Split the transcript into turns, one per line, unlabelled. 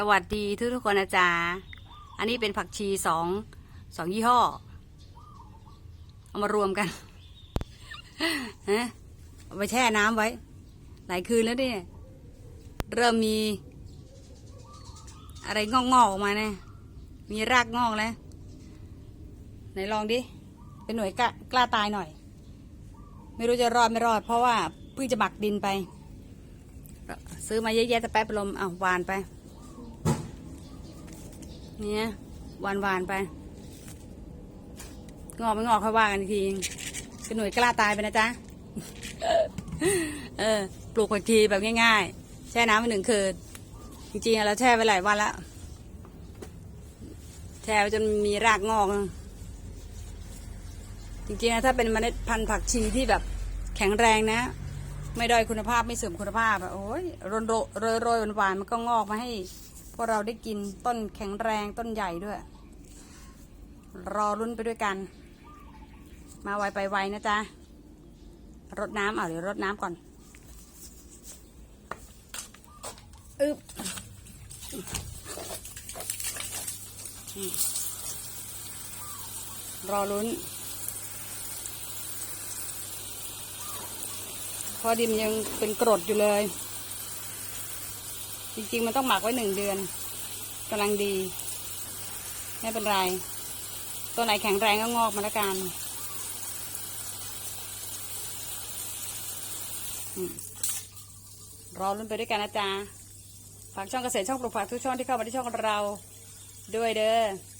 สวัสดีทุกทุกคนนะจ๊ะอันนี้เป็นผักชีสองสองยี่ห้อ เอามารวมกันฮะเอาไปแช่น้ำไว้ หลายคืนแล้วเนี่ยเริ่มมี อะไรงอกๆออกมาเนี่ยมีรากงอกแล้ว ไหนลองดิ เป็นหน่วยกล้ากล้าตายหน่อย ไม่รู้จะรอดไม่รอด เพราะว่าเพิ่งจะหมักดินไป ซื้อมาเยอะแยะแต่แป๊บลมอะวานไป เนี่ยหวานหวานๆไป งอกไม่งอกค่อยว่ากันอีกทีเป็นหน่วยกล้าตายไปนะจ๊ะ เออ ปลูกผักชีแบบง่ายๆ แช่น้ำไปหนึ่งคืน จริงๆเราแช่ไปหลายวันแล้วแช่ไว้จนมีรากงอก จริงๆนะถ้าเป็นเมล็ดพันธุ์ผักชีที่แบบแข็งแรงนะ ไม่ด้อยคุณภาพไม่เสื่อมคุณภาพอะโอ้ยรยโรยโรยโรยหวานๆมันก็งอกมาให้ พวกเราได้กินต้นแข็งแรงต้นใหญ่ด้วย รอรุ่นไปด้วยกัน มาไวไปไวนะจ๊ะรดน้ำเอาเดี๋ยวรดน้ำก่อนอึบอืมรอลุ้นพราะดินยังเป็นกรดอยู่เลย จริง ๆ มันต้องหมักไว้หนึ่งเดือนกำลังดี ไม่เป็นไร ตัวไหนแข็งแรงก็งอกมาแล้วกันรอรุ่นไปด้วยกันนะจ๊ะฝากช่องเกษตรช่องปลูกผักทุกช่องที่เข้ามาที่ช่องเราด้วยเด้อ